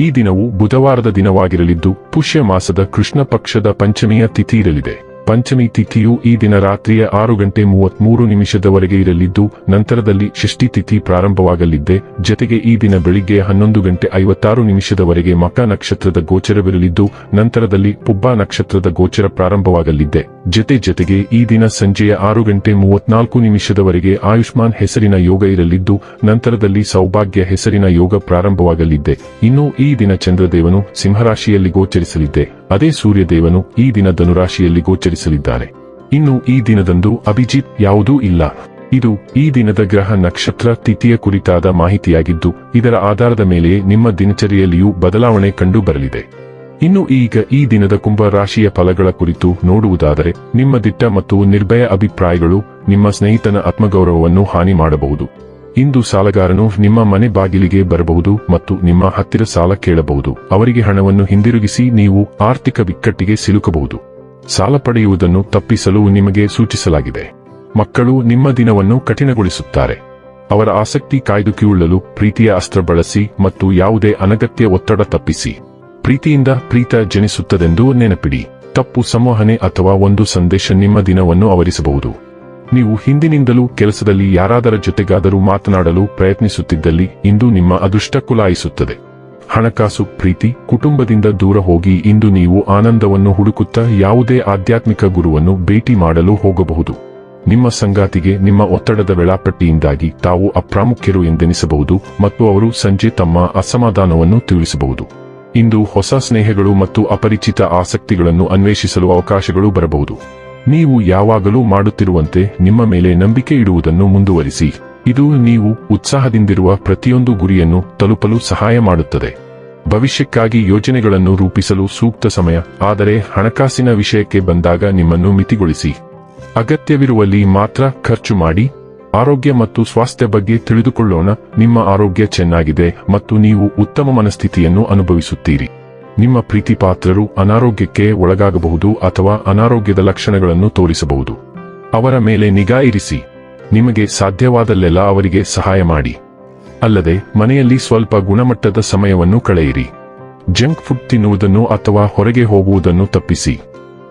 ಈ ದಿನವು ಬುಧವಾರದ ದಿನವಾಗಿರಲಿದ್ದು, ಪುಷ್ಯ ಮಾಸದ ಕೃಷ್ಣ ಪಕ್ಷದ ಪಂಚಮಿಯ ತಿಥಿ ಇರಲಿದೆ. ಪಂಚಮಿ ತಿಥಿಯು ಈ ದಿನ ರಾತ್ರಿಯ ಆರು ಗಂಟೆ ಮೂವತ್ಮೂರು ನಿಮಿಷದವರೆಗೆ ಇರಲಿದ್ದು, ನಂತರದಲ್ಲಿ ಷಷ್ಠಿ ತಿಥಿ ಪ್ರಾರಂಭವಾಗಲಿದ್ದೆ. ಜತೆಗೆ ಈ ದಿನ ಬೆಳಿಗ್ಗೆ ಹನ್ನೊಂದು ಗಂಟೆ ಐವತ್ತಾರು ನಿಮಿಷದವರೆಗೆ ಮಕ ನಕ್ಷತ್ರದ ಗೋಚರವಿರಲಿದ್ದು, ನಂತರದಲ್ಲಿ ಪುಬ್ಬ ನಕ್ಷತ್ರದ ಗೋಚರ ಪ್ರಾರಂಭವಾಗಲಿದ್ದೆ. ಜತೆ ಜತೆಗೆ ಈ ದಿನ ಸಂಜೆಯ ಆರು ಗಂಟೆ ಮೂವತ್ನಾಲ್ಕು ನಿಮಿಷದವರೆಗೆ ಆಯುಷ್ಮಾನ್ ಹೆಸರಿನ ಯೋಗ ಇರಲಿದ್ದು, ನಂತರದಲ್ಲಿ ಸೌಭಾಗ್ಯ ಹೆಸರಿನ ಯೋಗ ಪ್ರಾರಂಭವಾಗಲಿದ್ದೆ. ಇನ್ನು ಈ ದಿನ ಚಂದ್ರದೇವನು ಸಿಂಹರಾಶಿಯಲ್ಲಿ ಗೋಚರಿಸಲಿದ್ದೆ. ಅದೇ ಸೂರ್ಯದೇವನು ಈ ದಿನ ಧನುರಾಶಿಯಲ್ಲಿ ಗೋಚರಿಸಲಿದ್ದಾರೆ. ಇನ್ನು ಈ ದಿನದಂದು ಅಭಿಜಿತ್ ಯಾವುದೂ ಇಲ್ಲ. ಇದು ಈ ದಿನದ ಗ್ರಹ ನಕ್ಷತ್ರ ತಿಥಿಯ ಕುರಿತಾದ ಮಾಹಿತಿಯಾಗಿದ್ದು, ಇದರ ಆಧಾರದ ಮೇಲೆ ನಿಮ್ಮ ದಿನಚರಿಯಲ್ಲಿಯೂ ಬದಲಾವಣೆ ಕಂಡು ಬರಲಿದೆ. ಇನ್ನು ಈಗ ಈ ದಿನದ ಕುಂಭ ರಾಶಿಯ ಫಲಗಳ ಕುರಿತು ನೋಡುವುದಾದರೆ, ನಿಮ್ಮ ದಿಟ್ಟ ಮತ್ತು ನಿರ್ಭಯ ಅಭಿಪ್ರಾಯಗಳು, ನಿಮ್ಮ ಸ್ನೇಹಿತನ ಆತ್ಮಗೌರವವನ್ನು ಹಾನಿ ಮಾಡಬಹುದು. ಇಂದು ಸಾಲಗಾರನು ನಿಮ್ಮ ಮನೆ ಬಾಗಿಲಿಗೆ ಬರಬಹುದು ಮತ್ತು ನಿಮ್ಮ ಹತ್ತಿರ ಸಾಲ ಕೇಳಬಹುದು. ಅವರಿಗೆ ಹಣವನ್ನು ಹಿಂದಿರುಗಿಸಿ ನೀವು ಆರ್ಥಿಕ ಬಿಕ್ಕಟ್ಟಿಗೆ ಸಿಲುಕಬಹುದು. ಸಾಲ ಪಡೆಯುವುದನ್ನು ತಪ್ಪಿಸಲು ನಿಮಗೆ ಸೂಚಿಸಲಾಗಿದೆ. ಮಕ್ಕಳು ನಿಮ್ಮ ದಿನವನ್ನು ಕಠಿಣಗೊಳಿಸುತ್ತಾರೆ. ಅವರ ಆಸಕ್ತಿ ಕಾಯ್ದುಕಿಯುಳ್ಳಲು ಪ್ರೀತಿಯ ಅಸ್ತ್ರ ಬಳಸಿ ಮತ್ತು ಯಾವುದೇ ಅನಗತ್ಯ ಒತ್ತಡ ತಪ್ಪಿಸಿ. ಪ್ರೀತಿಯಿಂದ ಪ್ರೀತ ಜನಿಸುತ್ತದೆಂದು ನೆನಪಿಡಿ. ತಪ್ಪು ಸಂವಹನೆ ಅಥವಾ ಒಂದು ಸಂದೇಶ ನಿಮ್ಮ ದಿನವನ್ನು ಅವರಿಸಬಹುದು ನೀವು ಹಿಂದಿನಿಂದಲೂ ಕೆಲಸದಲ್ಲಿ ಯಾರಾದರ ಜೊತೆಗಾದರೂ ಮಾತನಾಡಲು ಪ್ರಯತ್ನಿಸುತ್ತಿದ್ದಲ್ಲಿ ಇಂದು ನಿಮ್ಮ ಅದೃಷ್ಟ ಕುಲಾಯಿಸುತ್ತದೆ. ಹಣಕಾಸು, ಪ್ರೀತಿ, ಕುಟುಂಬದಿಂದ ದೂರ ಹೋಗಿ ಇಂದು ನೀವು ಆನಂದವನ್ನು ಹುಡುಕುತ್ತಾ ಯಾವುದೇ ಆಧ್ಯಾತ್ಮಿಕ ಗುರುವನ್ನು ಭೇಟಿ ಮಾಡಲು ಹೋಗಬಹುದು. ನಿಮ್ಮ ಸಂಗಾತಿಗೆ ನಿಮ್ಮ ಒತ್ತಡದ ವೇಳಾಪಟ್ಟಿಯಿಂದಾಗಿ ತಾವು ಅಪ್ರಾಮುಖ್ಯರು ಎಂದೆನಿಸಬಹುದು ಮತ್ತು ಅವರು ಸಂಜೆ ತಮ್ಮ ಅಸಮಾಧಾನವನ್ನು ತಿಳಿಸಬಹುದು. ಇಂದು ಹೊಸ ಸ್ನೇಹಗಳು ಮತ್ತು ಅಪರಿಚಿತ ಆಸಕ್ತಿಗಳನ್ನು ಅನ್ವೇಷಿಸಲು ಅವಕಾಶಗಳು ಬರಬಹುದು. ನೀವು ಯಾವಾಗಲೂ ಮಾಡುತ್ತಿರುವಂತೆ ನಿಮ್ಮ ಮೇಲೆ ನಂಬಿಕೆ ಇಡುವುದನ್ನು ಮುಂದುವರಿಸಿ. ಇದು ನೀವು ಉತ್ಸಾಹದಿಂದಿರುವ ಪ್ರತಿಯೊಂದು ಗುರಿಯನ್ನು ತಲುಪಲು ಸಹಾಯ ಮಾಡುತ್ತದೆ. ಭವಿಷ್ಯಕ್ಕಾಗಿ ಯೋಜನೆಗಳನ್ನು ರೂಪಿಸಲು ಸೂಕ್ತ ಸಮಯ, ಆದರೆ ಹಣಕಾಸಿನ ವಿಷಯಕ್ಕೆ ಬಂದಾಗ ನಿಮ್ಮನ್ನು ಮಿತಿಗೊಳಿಸಿ. ಅಗತ್ಯವಿರುವಲ್ಲಿ ಮಾತ್ರ ಖರ್ಚು ಮಾಡಿ. ಆರೋಗ್ಯ ಮತ್ತು ಸ್ವಾಸ್ಥ್ಯ ಬಗ್ಗೆ ತಿಳಿದುಕೊಳ್ಳೋಣ. ನಿಮ್ಮ ಆರೋಗ್ಯ ಚೆನ್ನಾಗಿದೆ ಮತ್ತು ನೀವು ಉತ್ತಮ ಮನಸ್ಥಿತಿಯನ್ನು ಅನುಭವಿಸುತ್ತೀರಿ. ನಿಮ್ಮ ಪ್ರೀತಿಪಾತ್ರರು ಅನಾರೋಗ್ಯಕ್ಕೆ ಒಳಗಾಗಬಹುದು ಅಥವಾ ಅನಾರೋಗ್ಯದ ಲಕ್ಷಣಗಳನ್ನು ತೋರಿಸಬಹುದು. ಅವರ ಮೇಲೆ ನಿಗಾ ಇರಿಸಿ. ನಿಮಗೆ ಸಾಧ್ಯವಾದಲ್ಲೆಲ್ಲ ಅವರಿಗೆ ಸಹಾಯ ಮಾಡಿ. ಅಲ್ಲದೆ, ಮನೆಯಲ್ಲಿ ಸ್ವಲ್ಪ ಗುಣಮಟ್ಟದ ಸಮಯವನ್ನು ಕಳೆಯಿರಿ. ಜಂಕ್ ಫುಡ್ ತಿನ್ನುವುದನ್ನು ಅಥವಾ ಹೊರಗೆ ಹೋಗುವುದನ್ನು ತಪ್ಪಿಸಿ.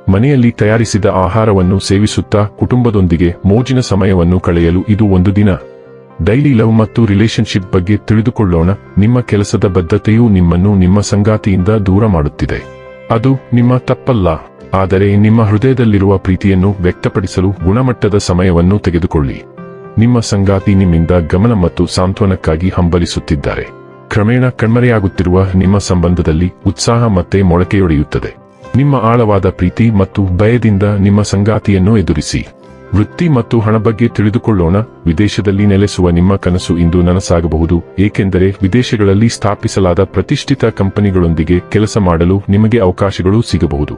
ಮನೆಯಲ್ಲಿ ತಯಾರಿಸಿದ ಆಹಾರವನ್ನು ಸೇವಿಸುತ್ತಾ ಕುಟುಂಬದೊಂದಿಗೆ ಮೋಜಿನ ಸಮಯವನ್ನು ಕಳೆಯಲು ಇದು ಒಂದು ದಿನ. ಡೈಲಿ ಲವ್ ಮತ್ತು ರಿಲೇಶನ್ಶಿಪ್ ಬಗ್ಗೆ ತಿಳಿದುಕೊಳ್ಳೋಣ. ನಿಮ್ಮ ಕೆಲಸದ ಬದ್ಧತೆಯು ನಿಮ್ಮನ್ನು ನಿಮ್ಮ ಸಂಗಾತಿಯಿಂದ ದೂರ ಮಾಡುತ್ತಿದೆ. ಅದು ನಿಮ್ಮ ತಪ್ಪಲ್ಲ. ಆದರೆ ನಿಮ್ಮ ಹೃದಯದಲ್ಲಿರುವ ಪ್ರೀತಿಯನ್ನು ವ್ಯಕ್ತಪಡಿಸಲು ಗುಣಮಟ್ಟದ ಸಮಯವನ್ನು ತೆಗೆದುಕೊಳ್ಳಿ. ನಿಮ್ಮ ಸಂಗಾತಿ ನಿಮ್ಮಿಂದ ಗಮನ ಮತ್ತು ಸಾಂತ್ವನಕ್ಕಾಗಿ ಹಂಬಲಿಸುತ್ತಿದ್ದಾರೆ. ಕ್ರಮೇಣ ಕಣ್ಮರೆಯಾಗುತ್ತಿರುವ ನಿಮ್ಮ ಸಂಬಂಧದಲ್ಲಿ ಉತ್ಸಾಹ ಮತ್ತೆ ಮೊಳಕೆಯೊಡೆಯುತ್ತದೆ. ನಿಮ್ಮ ಆಳವಾದ ಪ್ರೀತಿ ಮತ್ತು ಭಯದಿಂದ ನಿಮ್ಮ ಸಂಗಾತಿಯನ್ನು ಎದುರಿಸಿ. ವೃತ್ತಿ ಮತ್ತು ಹಣ ಬಗ್ಗೆ ತಿಳಿದುಕೊಳ್ಳೋಣ, ವಿದೇಶದಲ್ಲಿ ನೆಲೆಸುವ ನಿಮ್ಮ ಕನಸು ಇಂದು ನನಸಾಗಬಹುದು, ಏಕೆಂದರೆ ವಿದೇಶಗಳಲ್ಲಿ ಸ್ಥಾಪಿಸಲಾದ ಪ್ರತಿಷ್ಠಿತ ಕಂಪನಿಗಳೊಂದಿಗೆ ಕೆಲಸ ಮಾಡಲು ನಿಮಗೆ ಅವಕಾಶಗಳು ಸಿಗಬಹುದು.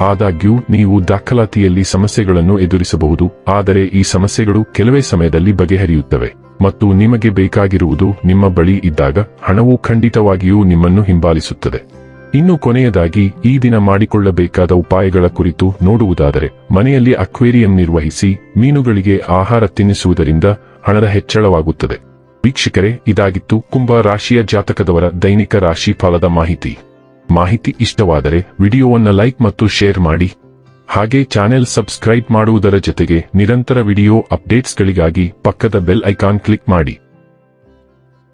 ಆದಾಗ್ಯೂ, ನೀವು ದಾಖಲಾತಿಯಲ್ಲಿ ಸಮಸ್ಯೆಗಳನ್ನು ಎದುರಿಸಬಹುದು, ಆದರೆ ಈ ಸಮಸ್ಯೆಗಳು ಕೆಲವೇ ಸಮಯದಲ್ಲಿ ಬಗೆಹರಿಯುತ್ತವೆ, ಮತ್ತು ನಿಮಗೆ ಬೇಕಾಗಿರುವುದು ನಿಮ್ಮ ಬಳಿ ಇದ್ದಾಗ ಹಣವು ಖಂಡಿತವಾಗಿಯೂ ನಿಮ್ಮನ್ನು ಹಿಂಬಾಲಿಸುತ್ತದೆ. ಇನ್ನು ಕೊನೆಯದಾಗಿ, ಈ ದಿನ ಮಾಡಿಕೊಳ್ಳಬೇಕಾದ ಉಪಾಯಗಳ ಕುರಿತು ನೋಡುವುದಾದರೆ, ಮನೆಯಲ್ಲಿ ಅಕ್ವೇರಿಯಂ ನಿರ್ವಹಿಸಿ, ಮೀನುಗಳಿಗೆ ಆಹಾರ ತಿನ್ನಿಸುವುದರಿಂದ ಹಣದ ಹೆಚ್ಚಳವಾಗುತ್ತದೆ. ವೀಕ್ಷಕರೇ, ಇದಾಗಿತ್ತು ಕುಂಭ ರಾಶಿಯ ಜಾತಕದವರ ದೈನಿಕ ರಾಶಿ ಫಲದ ಮಾಹಿತಿ. ಮಾಹಿತಿ ಇಷ್ಟವಾದರೆ, ವಿಡಿಯೋವನ್ನ ಲೈಕ್ ಮತ್ತು ಶೇರ್ ಮಾಡಿ. ಹಾಗೆ ಚಾನೆಲ್ ಸಬ್ಸ್ಕ್ರೈಬ್ ಮಾಡುವುದರ ಜೊತೆಗೆ ನಿರಂತರ ವಿಡಿಯೋ ಅಪ್ಡೇಟ್ಸ್ಗಳಿಗಾಗಿ ಪಕ್ಕದ ಬೆಲ್ ಐಕಾನ್ ಕ್ಲಿಕ್ ಮಾಡಿ.